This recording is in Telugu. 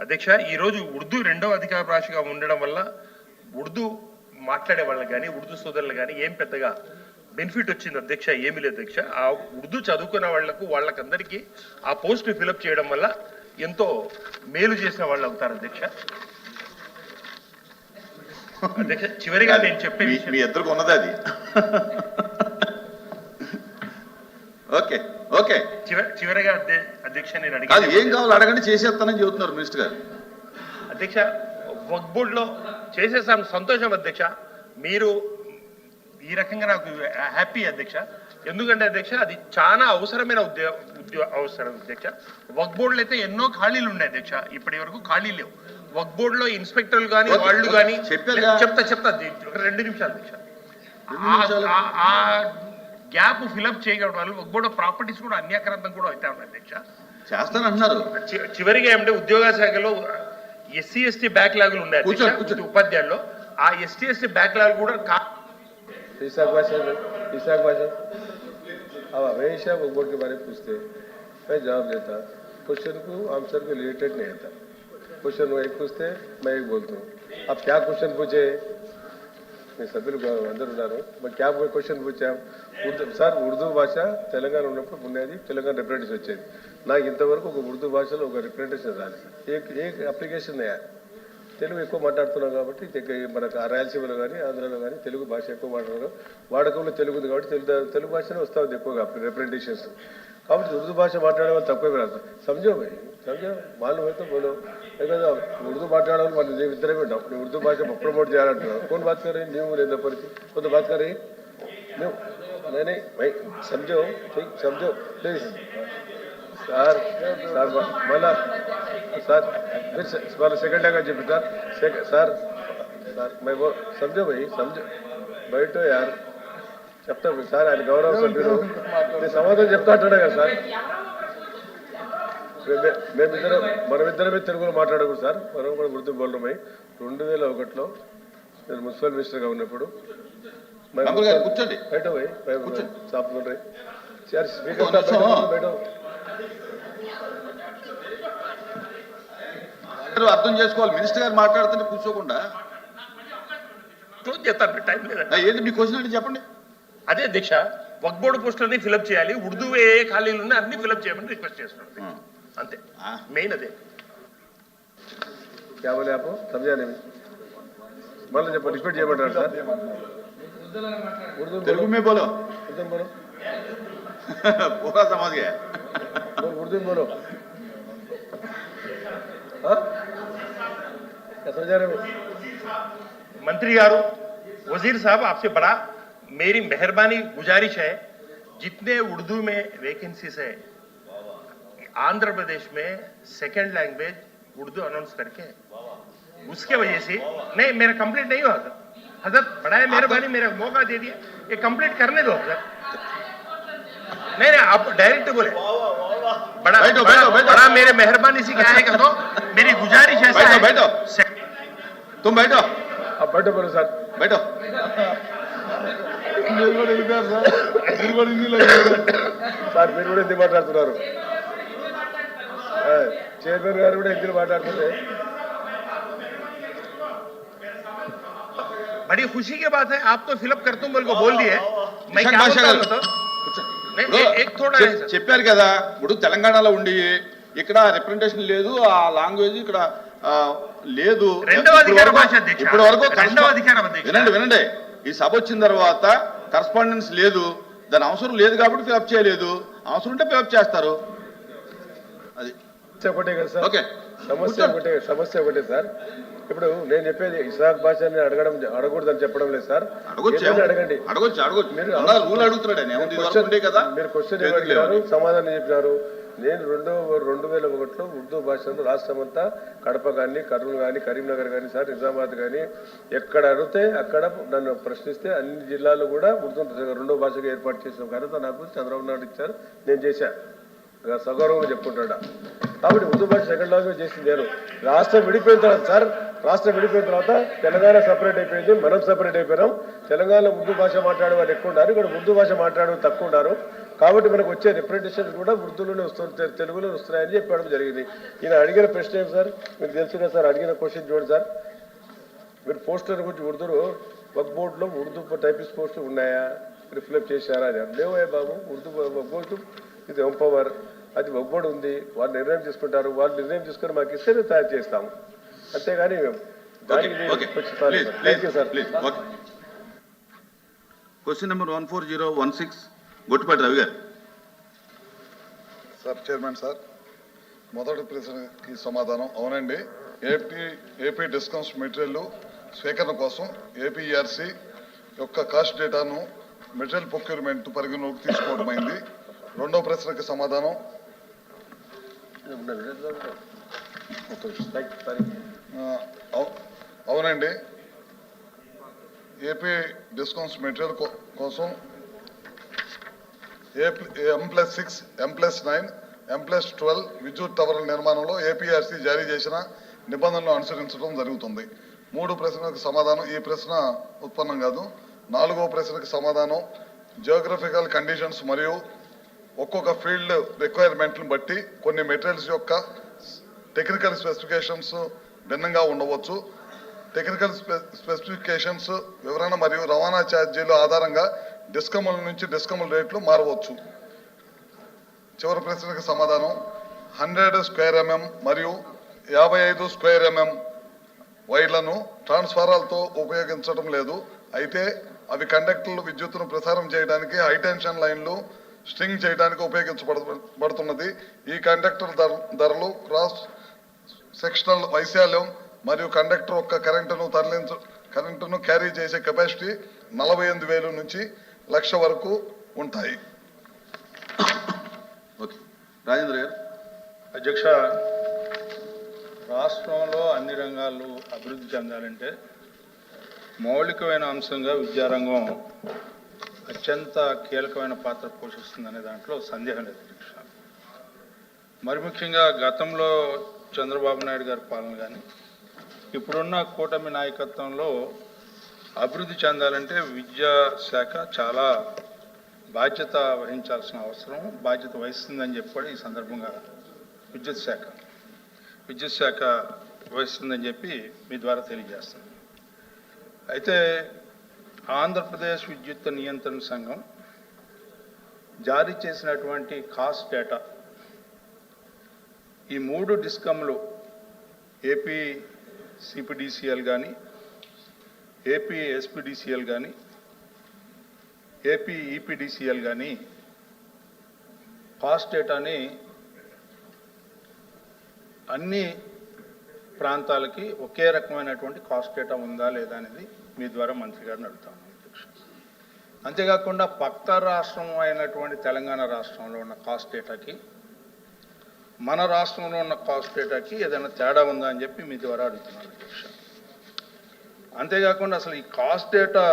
అధ్యక్ష ఈరోజు ఉర్దూ రెండవ అధికార భాషగా ఉండడం వల్ల ఉర్దూ మాట్లాడే వాళ్ళకి కానీ ఉర్దూ సోదరులు కానీ ఏం పెద్దగా బెనిఫిట్ వచ్చింది అధ్యక్ష? ఏమీ లేదు అధ్యక్ష. ఆ ఉర్దూ చదువుకున్న వాళ్ళకు వాళ్ళకందరికీ ఆ పోస్ట్ ఫిలప్ చేయడం వల్ల ఎంతో మేలు చేసిన వాళ్ళు అవుతారు అధ్యక్ష. అధ్యక్ష చివరిగా నేను చెప్పే మీ- విషయం మీ ఇద్దరికి ఉన్నది అది. Okay okay. చివ- చివరిగా అధ్య- అధ్యక్ష నేను ఏం కావాలో అడగండి చేసేస్తానని చెబుతున్నారు మినిస్టర్ గారు. అధ్యక్ష వక్ బోర్డులో చేసేసాను సంతోషం అధ్యక్ష. మీరు ఈ రకంగా నాకు హ్యాపీ అధ్యక్ష. ఎందుకంటే అధ్యక్ష అది చాలా అవసరమైన ఉద్యోగ ఉద్యోగ అవసరం అధ్యక్ష. వక్ బోర్డులో అయితే ఎన్నో ఖాళీలు ఉన్నాయి అధ్యక్ష. ఇప్పటి వరకు ఖాళీ లేవు. వక్ బోర్డులో ఇన్స్పెక్టర్లు కానీ వాళ్ళు. కానీ. చెప్తా చెప్తా రెండు నిమిషాలు అధ్యక్ష. రెండు నిమిషాలు. ఆ- ఆ- ఆ గ్యాప్ ఫిలప్ చేయడం వల్ల వక్ బోర్డు ప్రాపర్టీస్ కూడా అన్యాక్రాంతం కూడా అవుతా ఉన్నాయి అధ్యక్ష చేస్తానంటున్నారు చి- చివరిగా ఏమంటే ఉద్యోగ శాఖలో ఎస్సీ ఎస్టీ బ్యాక్లాగులు ఉన్నాయి కూర్చోండి, అధ్యక్ష, కూర్చోండి. ఉపాధ్యాయుల్లో ఆ ఎస్టీ ఎస్టీ బ్యాక్లాగ్ కూడా కా- ईसाक भाषा में ईसाक भाषा अब हमेशा वो बोर्ड के बारे में पूछते मैं जवाब देता क्वेश्चन को आंसर के रिलेटेड नहीं आता क्वेश्चन वो एक पूछते मैं एक बोलता हूँ आप क्या क्वेश्चन पूछे మీ సభ్యులు అందరూ ఉన్నారు. మరి క్యాబ్ క్వశ్చన్ పూచాం ఉర్దూ సార్ ఉర్దూ భాష తెలంగాణ ఉన్నప్పుడు ఉండేది తెలంగాణ రిప్రజెంటేషన్ వచ్చేది. నాకు ఇంతవరకు ఒక ఉర్దూ భాషలో ఒక రిప్రజెంటేషన్ రాలేదు ఏ ఏ అప్లికేషన్ తెలుగు ఎక్కువ మాట్లాడుతున్నాం కాబట్టి మనకు రాయలసీమలో కానీ ఆంధ్రాలో కానీ తెలుగు భాష ఎక్కువ మాట్లాడుతున్నారు వాడకంలో తెలుగు ఉంది కాబట్టి తెలుగు తెలుగు భాషనే వస్తుంది ఎక్కువగా రిప్రజెంటేషన్స్ కాబట్టి ఉర్దూ భాష మాట్లాడే వాళ్ళు తక్కువే రాదు సంజో భయ్ సంజో మాలు అయితే బోలో లేదా ఉర్దూ మాట్లాడాలి మనం ఇద్దరమే ఉంటాం ఉర్దూ భాష ప్రమోట్ చేయాలంటున్నారు కొన్ని బాత్ కరే నీవు లేదా పరిచి కొంత బాత్ కరే నువ్వు नहीं नहीं भाई समझो ठीक समझो प्लीज़ సార్ సార్ మళ్ళా సార్ మీరు వాళ్ళ సెకండ్ లాగా చెప్పి సార్ సార్ సార్ మేము సమజో భయ్ సమజో బయటో యార్ చెప్తాను సార్ ఆయన గౌరవ సభ్యుడు. సమాధానం చెప్తా అంటాడే కదా సార్. మేమిద్దరం మనమిద్దరమే తెలుగులో మాట్లాడకూడదు సార్. మనం కూడా గుర్తు బోలమై రెండు వేల ఒకటిలో నేను మున్సిపల్ మినిస్టర్గా ఉన్నప్పుడు బయట స్పీకర్ అర్థం చేసుకోవాలి. మినిస్టర్ గారు మాట్లాడుతుంటే కూర్చోకుండా. చెప్తాను టైం ఏంటి మీ క్వశ్చన్ అంటే చెప్పండి. అదే అధ్యక్ష వక్ బోర్డు పోస్టులన్నీ ఫిలప్ చేయాలి ఉర్దూ ఏ ఏ ఖాళీలు ఉన్నాయి అన్ని ఫిలప్ చేయమని రిక్వెస్ట్ చేస్తున్నాను అధ్యక్ష. అంతే ఆ. మెయిన్ అదే क्या बोले आप समझा नहीं मान लो जब रिपीट చేయమంటారు సార్ उर्दू తెలుగు మే బోలో उर्दू बोलो పూరా సమాజ్ గా बोलो उर्दू में बोलो हाँ क्या समझा रहे हो? मंत्री गारू वजीर साहब आपसे बड़ा मेरी मेहरबानी गुजारिश है जितने उर्दू में वैकेंसीज है आंध्र प्रदेश में सेकेंड लैंग्वेज उर्दू अनाउंस करके उसके वजह से नहीं मेरा कंप्लीट नहीं हुआ हज़रत। हज़रत बड़ा है मेहरबानी मेरा मौका दे दिया। ये कंप्लीट करने दो हज़रत। नहीं नहीं आप डायरेक्ट बोले। बड़ा बैठो, बड़ा, बैठो, बैठो। बड़ा मेरे मेहरबानी से क्या है कहो मेरी गुजारिश ऐसा बैठो, है। बैठो। तुम बैठो। आप बैठो बोलो सर बैठो। సార్ మీరు కూడా హిందీ మాట్లాడుతున్నారు ఆ, చైర్మన్ గారు కూడా హిందీ మాట్లాడుతుంటే बड़ी खुशी की बात है आप तो फिलअप कर तुम बोल को बोल दिए मैं విశాఖ क्या భాష बोलता గారు हूं तो కూర్చో. नहीं, ఇప్పుడు एक- एक थोड़ा చెప్- है सर। చెప్పారు కదా ఇప్పుడు తెలంగాణలో ఉండి ఇక్కడ రిప్రజెంటేషన్ లేదు ఆ లాంగ్వేజ్ ఇక్కడ ఆ, లేదు రెండవ ఇప్పుడు అధికార వరకు- భాష అధ్యక్ష. ఇప్పుడు వరకు రెండవ కరస్పా- అధికారం అధ్యక్ష. వినండి వినండి ఈ సభ వచ్చిన తర్వాత కరస్పాండెన్స్ లేదు. దాని అవసరం లేదు కాబట్టి ఫిలప్ చేయలేదు. అవసరం ఉంటే ఫిలప్ చేస్తారు. అది. సమస్య ఒకటే కదా సార్. ఓకే. సమస్య ఒకటే సమస్య ఒకటే సార్. ఇప్పుడు నేను చెప్పేది ఇసాక్ భాషని అడగడం అడగకూడదని చెప్పడం లేదు సార్. అడగండి. అడగొచ్చు అడగొచ్చు. మీరు క్వశ్చన్. సమాధానం చెప్పినారు. నేను రెండో రెండు వేల ఒకటిలో ఉర్దూ భాషను రాష్ట్రం అంతా కడప కానీ కర్నూలు కానీ కరీంనగర్ కానీ సార్ నిజామాబాద్ కానీ ఎక్కడ అడిగితే అక్కడ నన్ను ప్రశ్నిస్తే అన్ని జిల్లాలు కూడా ఉర్దూ రెండో భాషగా ఏర్పాటు చేసిన ఘనత నాకు చంద్రబాబు నాయుడు ఇచ్చారు. నేను చేశా. సగౌరవంగా చెప్పుకుంటాడా? కాబట్టి ఉర్దూ భాష సెకండ్ లాంగ్వేజ్ చేసింది నేను. రాష్ట్రం విడిపోయిన తర్వాత సార్ రాష్ట్రం విడిపోయిన తర్వాత తెలంగాణ సపరేట్ అయిపోయింది. మనం సపరేట్ అయిపోయినాం. తెలంగాణలో ఉర్దూ భాష మాట్లాడే వాళ్ళు ఎక్కువ ఉన్నారు. ఇక్కడ ఉర్దూ భాష మాట్లాడే తక్కువ ఉన్నారు. కాబట్టి మనకు వచ్చే రిప్రజెంటేషన్ కూడా ఉర్దూలోనే వస్తుంది తె- తెలుగులో వస్తున్నాయని చెప్పడం జరిగింది. ఈయన అడిగిన ప్రశ్న ఏం సార్? మీకు తెలుసు కదా సార్ అడిగిన క్వశ్చన్ చూడండి సార్. మీరు పోస్టర్ గురించి ఉర్దూలో వక్ బోర్డులో ఉర్దూ టైపిస్ట్ పోస్టులు ఉన్నాయా? రిఫ్లెక్ట్ చేశారా అని లేవే బాబు ఉర్దూ వక్ బోర్డు ఇది ఎంపవర్ అది వక్ బోర్డు ఉంది. వాళ్ళు నిర్ణయం తీసుకుంటారు. వాళ్ళు నిర్ణయం తీసుకొని మాకు ఇస్తే మేము తయారు చేస్తాము. అంతేగాని దానికి okay thank you sir please okay question number one four zero one six Gottipati Ravi గారు. సార్ చైర్మన్ సార్ మొదటి ప్రశ్నకి సమాధానం అవునండి. ఏపీ ఏపీ డిస్కౌంట్స్ మెటీరియల్ స్వీకరణ కోసం ఏపీఆర్సి యొక్క కాస్ట్ డేటాను మెటీరియల్ ప్రొక్యూర్మెంట్ పరిగణలోకి తీసుకోవడం అయింది. రెండో ప్రశ్నకి సమాధానం. అవు- అవునండి. ఏపీ డిస్కౌంట్స్ మెటీరియల్ కోసం M plus six M plus nine M plus twelve విద్యుత్ టవర్ల నిర్మాణంలో ఏపీఆర్సీ జారీ చేసిన నిబంధనలు అనుసరించడం జరుగుతుంది. మూడు ప్రశ్నలకు సమాధానం ఈ ప్రశ్న ఉత్పన్నం కాదు. నాలుగో ప్రశ్నకు సమాధానం జియోగ్రఫికల్ కండిషన్స్ మరియు ఒక్కొక్క ఫీల్డ్ రిక్వైర్మెంట్లను బట్టి కొన్ని మెటీరియల్స్ యొక్క టెక్నికల్ స్పెసిఫికేషన్స్ భిన్నంగా ఉండవచ్చు. టెక్నికల్ స్పె- స్పెసిఫికేషన్స్ వివరణ మరియు రవాణా ఛార్జీల ఆధారంగా డిస్కముల నుంచి డిస్కముల రేట్లు మారవచ్చు. చివరి ప్రశ్నకు సమాధానం. హండ్రెడ్ స్క్వేర్ ఎంఎం మరియు యాభై ఐదు స్క్వేర్ ఎంఎం వైర్లను ట్రాన్స్ఫారాలతో ఉపయోగించడం లేదు. అయితే అవి కండక్టర్లు విద్యుత్తును ప్రసారం చేయడానికి హైటెన్షన్ లైన్లు స్ట్రింగ్ చేయడానికి ఉపయోగించబడుతున్నది. ఈ కండక్టర్ ధర- ధరలు క్రాస్ సెక్షనల్ వైశాల్యం మరియు కండక్టర్ యొక్క కరెంటును తరలించ కరెంటును క్యారీ చేసే కెపాసిటీ నలభై ఎనిమిది వేలు నుంచి లక్ష వరకు ఉంటాయి. ఓకే. రాజేంద్ర గారు. అధ్యక్ష రాష్ట్రంలో అన్ని రంగాలు అభివృద్ధి చెందాలంటే మౌలికమైన అంశంగా విద్యారంగం అత్యంత కీలకమైన పాత్ర పోషిస్తుందనే దాంట్లో సందేహం లేదు అధ్యక్ష. మరి ముఖ్యంగా గతంలో చంద్రబాబు నాయుడు గారి పాలన కానీ ఇప్పుడున్న కూటమి నాయకత్వంలో అభివృద్ధి చెందాలంటే విద్యా శాఖ చాలా బాధ్యత వహించాల్సిన అవసరం బాధ్యత వహిస్తుందని చెప్పి ఈ సందర్భంగా విద్యుత్ శాఖ విద్యుత్ శాఖ వహిస్తుందని చెప్పి మీ ద్వారా తెలియజేస్తాను అయితే ఆంధ్రప్రదేశ్ విద్యుత్ నియంత్రణ సంఘం జారీ చేసినటువంటి కాస్ట్ డేటా ఈ మూడు డిస్కమ్లు ఏపీ సిపిడిసిఎల్ కానీ ఏపీ ఎస్పిడిసిఎల్ కానీ ఏపీ ఈపీడీసీఎల్ కానీ కాస్ట్ డేటాని అన్ని ప్రాంతాలకి ఒకే రకమైనటువంటి కాస్ట్ డేటా ఉందా లేదా అనేది మీ ద్వారా మంత్రి గారిని అడుగుతాను అంతేకాకుండా పక్క రాష్ట్రం అయినటువంటి తెలంగాణ రాష్ట్రంలో ఉన్న కాస్ట్ డేటాకి మన రాష్ట్రంలో ఉన్న కాస్ట్ డేటాకి ఏదైనా తేడా ఉందా అని చెప్పి మీ ద్వారా అడుగుతున్నాను. అధ్యక్ష అంతేకాకుండా అసలు ఈ కాస్ట్ డేటా